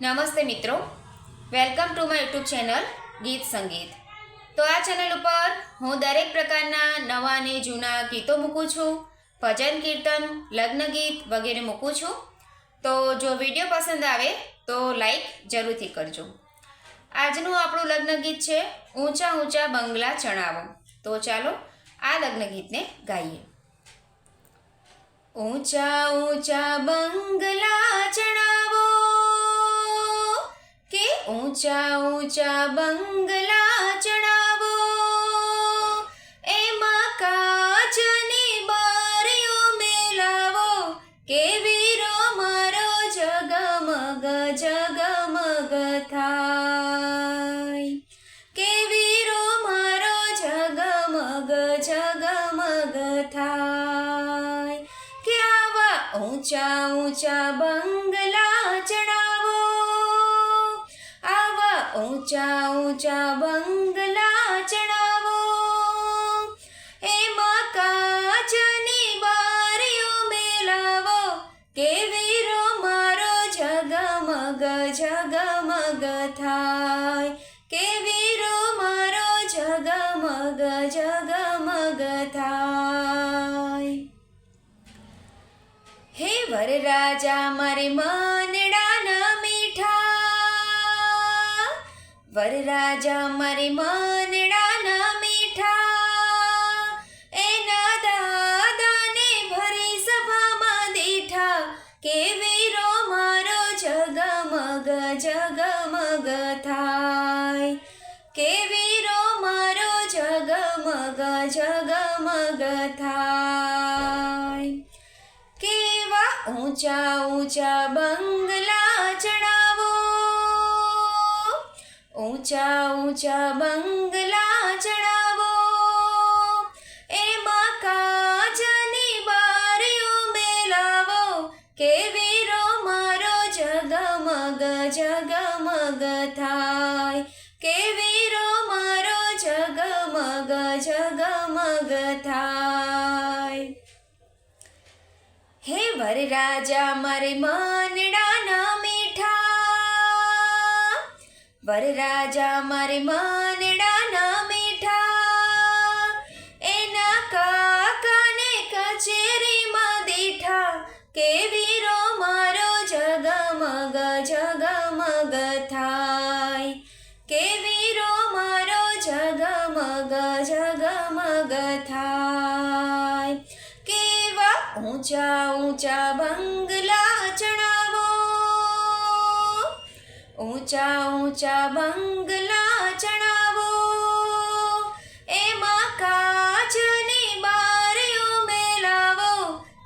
નમસ્તે મિત્રો. Welcome to my YouTube channel ગીત સંગીત. તો આ ચેનલ ઉપર હું દરેક પ્રકારના નવા અને જૂના ગીતો મૂકું છું, ભજન કીર્તન, લગ્ન ગીત વગેરે મૂકું છું. તો જો વીડિયો પસંદ આવે તો લાઈક જરૂરથી કરજો. આજનું આપણું લગ્ન ગીત છે, ઊંચા ઊંચા બંગલા ચણાવો. તો ચાલો આ લગ્ન ગીતને ગાઈએ. ઊંચા ઊંચા બંગલા ચણાવો ઊંચા ઊંચા બંગલા ચણાવો એમાં કાચની બારીઓ મેલાવો. કે વીરો મારો જગમગ જગમગ થાય. કે વીરો મારો જગમગ જગમગ થાય. ક્યાવા ઊંચા ઊંચા બંગલા ઊંચા ઊંચા બંગલા ચડાવો. એમાં કાચની બારીઓ મેલાવો. કે વીરો મારો જગમગ જગમગ થાય. કે વીરો મારો જગમગ જગમગ થાય. હે વરરાજા મારે મનડાના વરરાજા મારે મનડાના મીઠા, એના દાદાને ભરી સભામાં દીઠા, કે વીરો મારો જગમગ જગમગ થાય. કે વીરો મારો જગમગ જગમગ થાય. કેવા ઊંચા ઊંચા બંગલા ઊંચા ઊંચા બંગલા ચડાવો. એમાં કાચની બારીઓ મેલાવો. કે વીરો મારો જગમગ જગમગ થાય. કે વીરો મારો જગમગ જગમગ થાય. હે વરરાજા, મારે મનડાના વરરાજા મારે મનડાના મીઠા, એના કાકાને કચેરીમાં દીઠા, કે વીરો મારો જગમગ જગમગ થાય. કે વીરો મારો જગમગ જગમગ થાય. કેવા ઊંચા ઊંચા બંગલા ઊંચા ઊંચા બંગલા ચણાવો એમાં કાચની બારીઓ મેલાવો.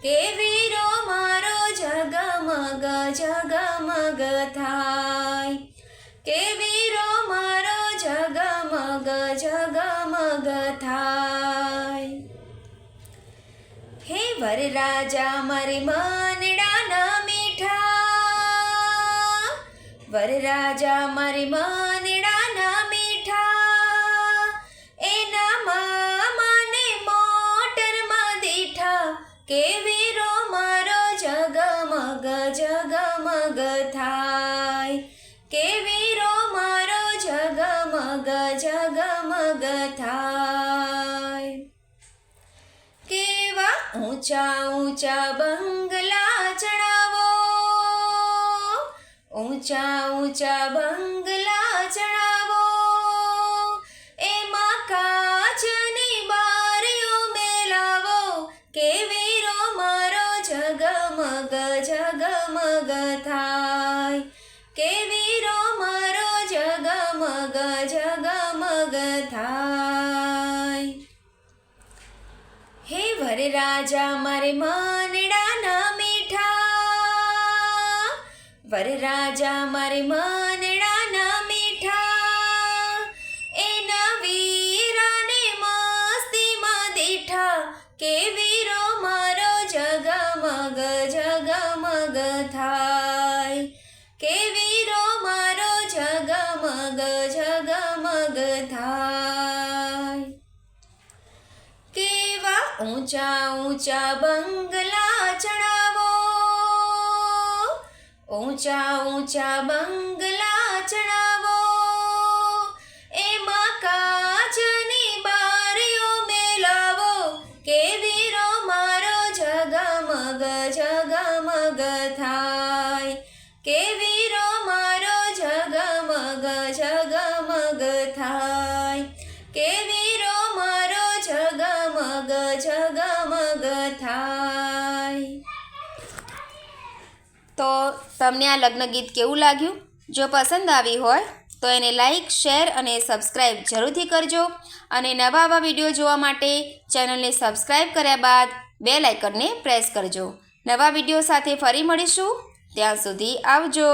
કે વીરો મારો જગમગ જગમગ થાય. કે વીરો મારો જગમગ જગમગ થાય. હે વરરાજા, મારે માનડાના મીઠા વરરાજા મારે મનડાના મીઠા, એના મને મોટરમાં દીઠા, કે વીરો મારો જગમગ જગમગ થાય, કે વીરો મારો જગમગ જગમગ થાય. કેવા ઊંચા ઊંચા બંગલા ઊંચા ઊંચા બંગલા ચડાવો. એમાં કાચની બારીઓ મેલાવો. કે વીરો મારો જગમગ જગમગ થાય. કે વીરો મારો જગમગ જગમગ થાય. હે વરરાજા, મારે મનડાના વરરાજા મારે મનડાના મીઠા એના વીરાને મસ્તીમાં દીઠા, કે વીરો મારો જગમગ જગમગ થાય. કે વીરો મારો જગમગ જગમગ થાય. કેવા ઊંચા ઊંચા બંગલા ચડાવો ઊંચા ઊંચા બંગલા ચડાવો. એમાં કાચની બારીઓ મેલાવો. કે વીરો મારો જગમગ જગમગ થાય. કે વીરો મારો જગમગ જગમગ થાય. કે વીરો મારો જગમગ જગમગ થાય. તો તમને આ લગ્ન ગીત કેવું લાગ્યું? જો પસંદ આવી હોય, તો એને લાઇક શેર અને સબસ્ક્રાઈબ જરૂરથી કરજો. અને નવા આવા વીડિયો જોવા માટે ચેનલને સબસ્ક્રાઈબ કર્યા બાદ બે લાઇકનને પ્રેસ કરજો. નવા વીડિયો સાથે ફરી મળીશું. ત્યાં સુધી આવજો.